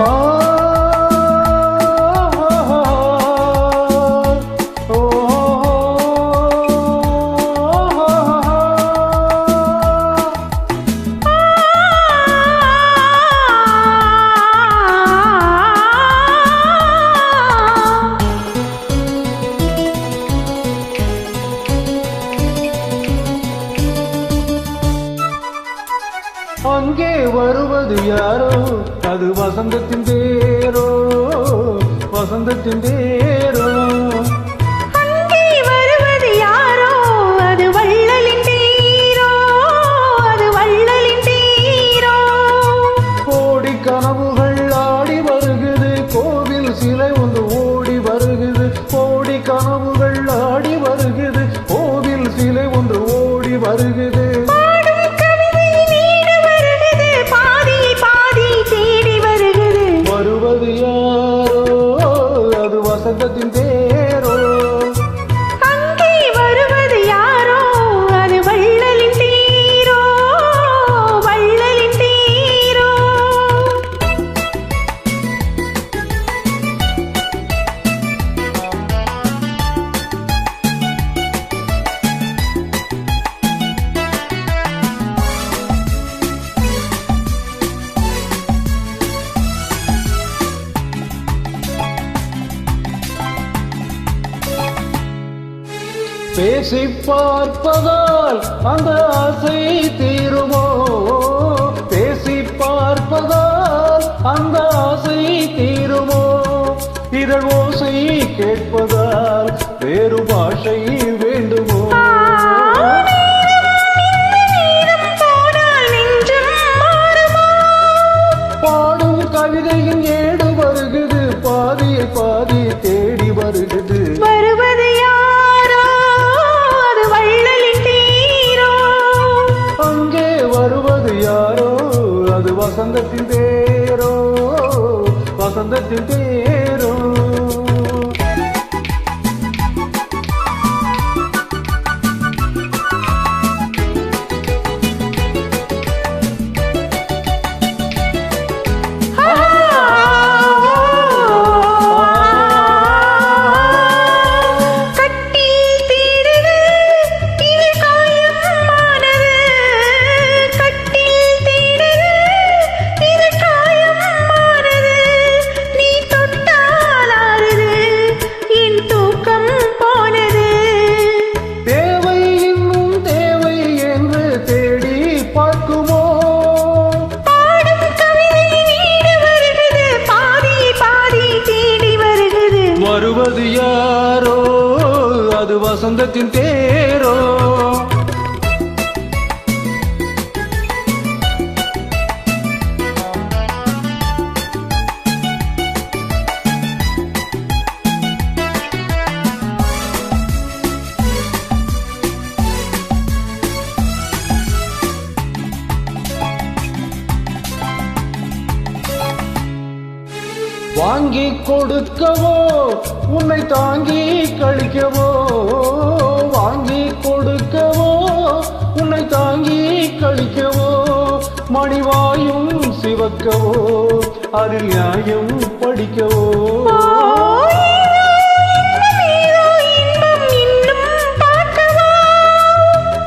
哦。அங்கே வருவது யாரோ? அது வசந்தத்தின் தேரோ வசந்தத்தின் தேரோ பேசி பார்ப்பதால் அந்த ஆசை தீருமோ? பேசி பார்ப்பதால் அந்த ஆசை தீருமோ? இதழ் ஓசை கேட்பதால் வேறு பாஷை வேண்டுமோ? பாடும் கவிதையின் ஏடு வருகிறது பாதியை பாதி தேடி வருகிறது வசந்தத்தின் பேரோ வசந்தத்தின் பேர் வசந்தத்தின் தேரோ வாங்கி கொடுக்கவோ உன்னை தாங்கி கழிக்கவோ வாங்கி கொடுக்கவோ உன்னை தாங்கி கழிக்கவோ மணிவாயும் சிவக்கவோ அதில் நியாயம் படிக்கவோ.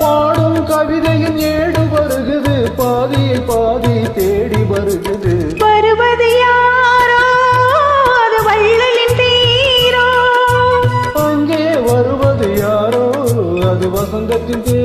பாடும் கவிதையின் ஏடு வருகுது பாதியை பாதி தேடி வருகுது. தேரோ அங்கே